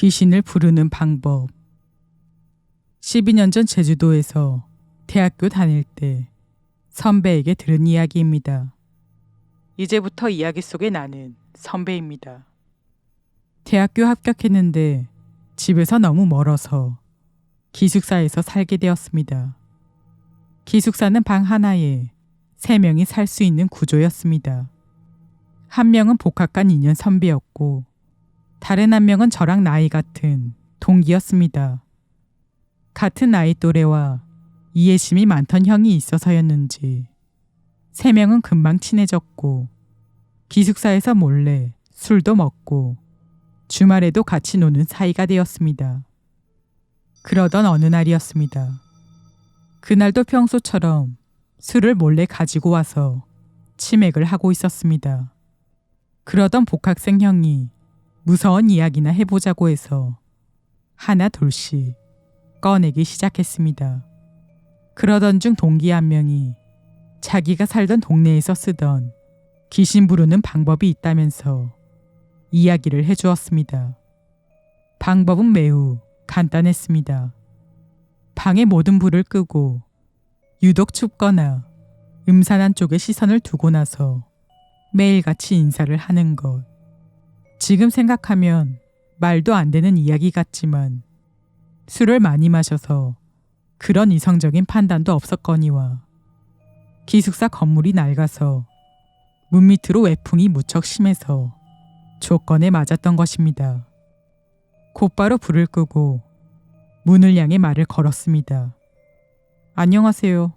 귀신을 부르는 방법. 12년 전 제주도에서 대학교 다닐 때 선배에게 들은 이야기입니다. 이제부터 이야기 속에 나는 선배입니다. 대학교 합격했는데 집에서 너무 멀어서 기숙사에서 살게 되었습니다. 기숙사는 방 하나에 세 명이 살 수 있는 구조였습니다. 한 명은 복학간 2년 선배였고 다른 한 명은 저랑 나이 같은 동기였습니다. 같은 나이 또래와 이해심이 많던 형이 있어서였는지 세 명은 금방 친해졌고 기숙사에서 몰래 술도 먹고 주말에도 같이 노는 사이가 되었습니다. 그러던 어느 날이었습니다. 그날도 평소처럼 술을 몰래 가지고 와서 치맥을 하고 있었습니다. 그러던 복학생 형이 무서운 이야기나 해보자고 해서 하나 둘씩 꺼내기 시작했습니다. 그러던 중 동기 한 명이 자기가 살던 동네에서 쓰던 귀신 부르는 방법이 있다면서 이야기를 해주었습니다. 방법은 매우 간단했습니다. 방의 모든 불을 끄고 유독 춥거나 음산한 쪽에 시선을 두고 나서 매일같이 인사를 하는 것. 지금 생각하면 말도 안 되는 이야기 같지만 술을 많이 마셔서 그런 이성적인 판단도 없었거니와 기숙사 건물이 낡아서 문 밑으로 외풍이 무척 심해서 조건에 맞았던 것입니다. 곧바로 불을 끄고 문을 향해 말을 걸었습니다. 안녕하세요.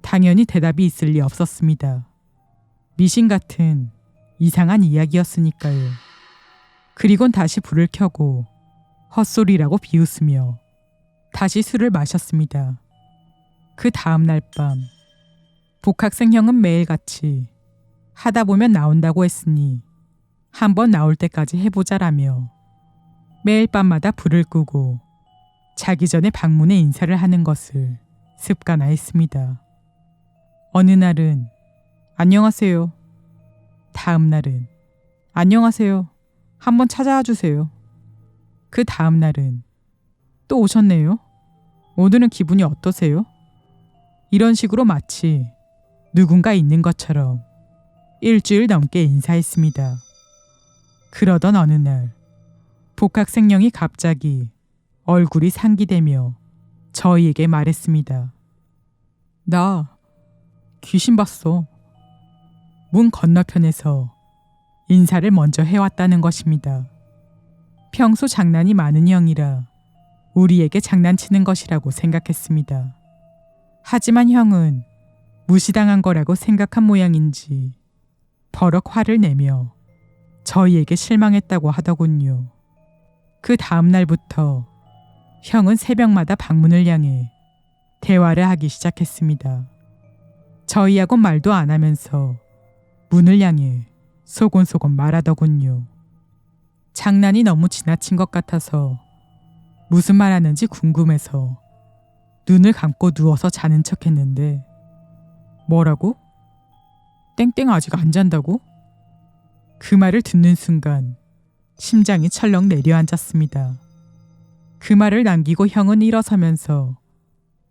당연히 대답이 있을 리 없었습니다. 미신 같은 이상한 이야기였으니까요. 그리곤 다시 불을 켜고 헛소리라고 비웃으며 다시 술을 마셨습니다. 그 다음 날 밤, 복학생 형은 매일같이 하다 보면 나온다고 했으니 한번 나올 때까지 해보자라며 매일 밤마다 불을 끄고 자기 전에 방문에 인사를 하는 것을 습관화했습니다. 어느 날은 안녕하세요. 다음 날은 안녕하세요. 한번 찾아와 주세요. 그 다음 날은 또 오셨네요. 오늘은 기분이 어떠세요? 이런 식으로 마치 누군가 있는 것처럼 일주일 넘게 인사했습니다. 그러던 어느 날 복학생 형이 갑자기 얼굴이 상기되며 저희에게 말했습니다. 나 귀신 봤어. 문 건너편에서 인사를 먼저 해왔다는 것입니다. 평소 장난이 많은 형이라 우리에게 장난치는 것이라고 생각했습니다. 하지만 형은 무시당한 거라고 생각한 모양인지 버럭 화를 내며 저희에게 실망했다고 하더군요. 그 다음 날부터 형은 새벽마다 방문을 향해 대화를 하기 시작했습니다. 저희하고 말도 안 하면서 문을 향해 소곤소곤 말하더군요. 장난이 너무 지나친 것 같아서 무슨 말 하는지 궁금해서 눈을 감고 누워서 자는 척 했는데 뭐라고? 땡땡 아직 안 잔다고? 그 말을 듣는 순간 심장이 철렁 내려앉았습니다. 그 말을 남기고 형은 일어서면서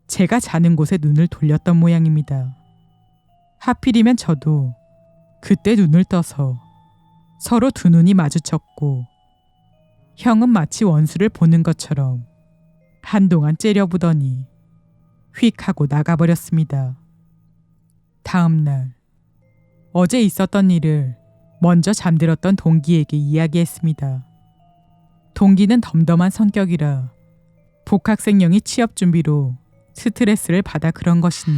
제가 자는 곳에 눈을 돌렸던 모양입니다. 하필이면 저도 그때 눈을 떠서 서로 두 눈이 마주쳤고 형은 마치 원수를 보는 것처럼 한동안 째려보더니 휙 하고 나가버렸습니다. 다음 날 어제 있었던 일을 먼저 잠들었던 동기에게 이야기했습니다. 동기는 덤덤한 성격이라 복학생형이 취업 준비로 스트레스를 받아 그런 것이니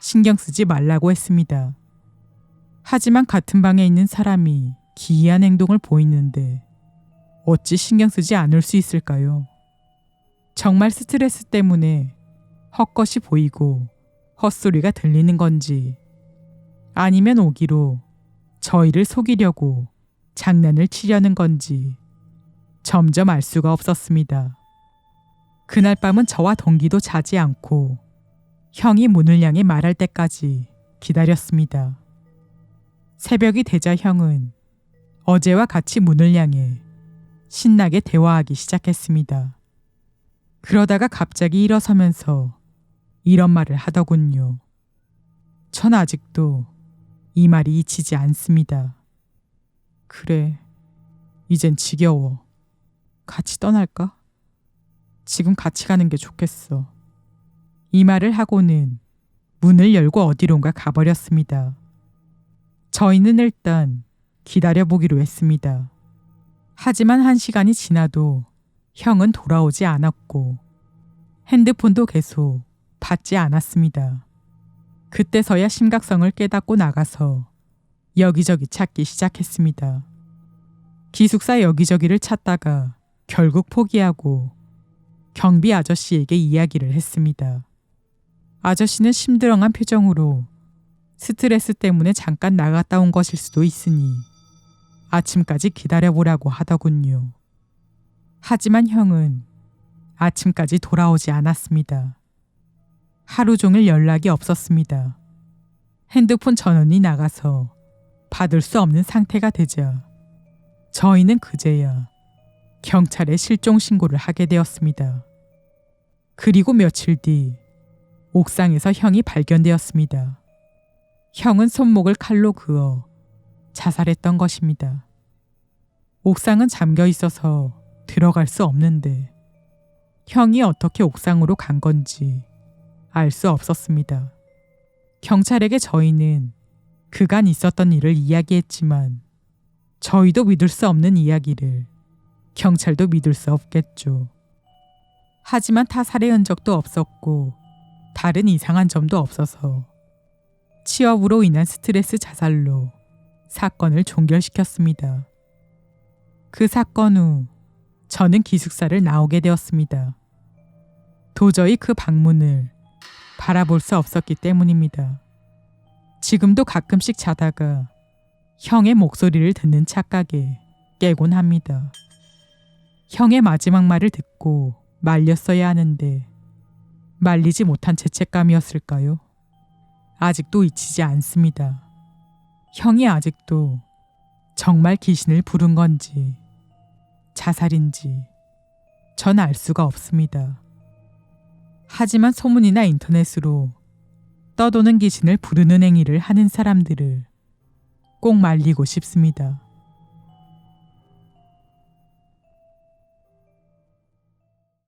신경 쓰지 말라고 했습니다. 하지만 같은 방에 있는 사람이 기이한 행동을 보이는데 어찌 신경 쓰지 않을 수 있을까요? 정말 스트레스 때문에 헛것이 보이고 헛소리가 들리는 건지 아니면 오기로 저희를 속이려고 장난을 치려는 건지 점점 알 수가 없었습니다. 그날 밤은 저와 동기도 자지 않고 형이 문을 향해 말할 때까지 기다렸습니다. 새벽이 되자 형은 어제와 같이 문을 향해 신나게 대화하기 시작했습니다. 그러다가 갑자기 일어서면서 이런 말을 하더군요. 전 아직도 이 말이 잊히지 않습니다. 그래, 이젠 지겨워. 같이 떠날까? 지금 같이 가는 게 좋겠어. 이 말을 하고는 문을 열고 어디론가 가버렸습니다. 저희는 일단 기다려보기로 했습니다. 하지만 한 시간이 지나도 형은 돌아오지 않았고 핸드폰도 계속 받지 않았습니다. 그때서야 심각성을 깨닫고 나가서 여기저기 찾기 시작했습니다. 기숙사 여기저기를 찾다가 결국 포기하고 경비 아저씨에게 이야기를 했습니다. 아저씨는 심드렁한 표정으로 스트레스 때문에 잠깐 나갔다 온 것일 수도 있으니 아침까지 기다려보라고 하더군요. 하지만 형은 아침까지 돌아오지 않았습니다. 하루 종일 연락이 없었습니다. 핸드폰 전원이 나가서 받을 수 없는 상태가 되자 저희는 그제야 경찰에 실종 신고를 하게 되었습니다. 그리고 며칠 뒤 옥상에서 형이 발견되었습니다. 형은 손목을 칼로 그어 자살했던 것입니다. 옥상은 잠겨 있어서 들어갈 수 없는데 형이 어떻게 옥상으로 간 건지 알 수 없었습니다. 경찰에게 저희는 그간 있었던 일을 이야기했지만 저희도 믿을 수 없는 이야기를 경찰도 믿을 수 없겠죠. 하지만 타살의 흔적도 없었고 다른 이상한 점도 없어서 취업으로 인한 스트레스 자살로 사건을 종결시켰습니다. 그 사건 후 저는 기숙사를 나오게 되었습니다. 도저히 그 방문을 바라볼 수 없었기 때문입니다. 지금도 가끔씩 자다가 형의 목소리를 듣는 착각에 깨곤 합니다. 형의 마지막 말을 듣고 말렸어야 하는데 말리지 못한 죄책감이었을까요? 아직도 잊히지 않습니다. 형이 아직도 정말 귀신을 부른 건지 자살인지 전 알 수가 없습니다. 하지만 소문이나 인터넷으로 떠도는 귀신을 부르는 행위를 하는 사람들을 꼭 말리고 싶습니다.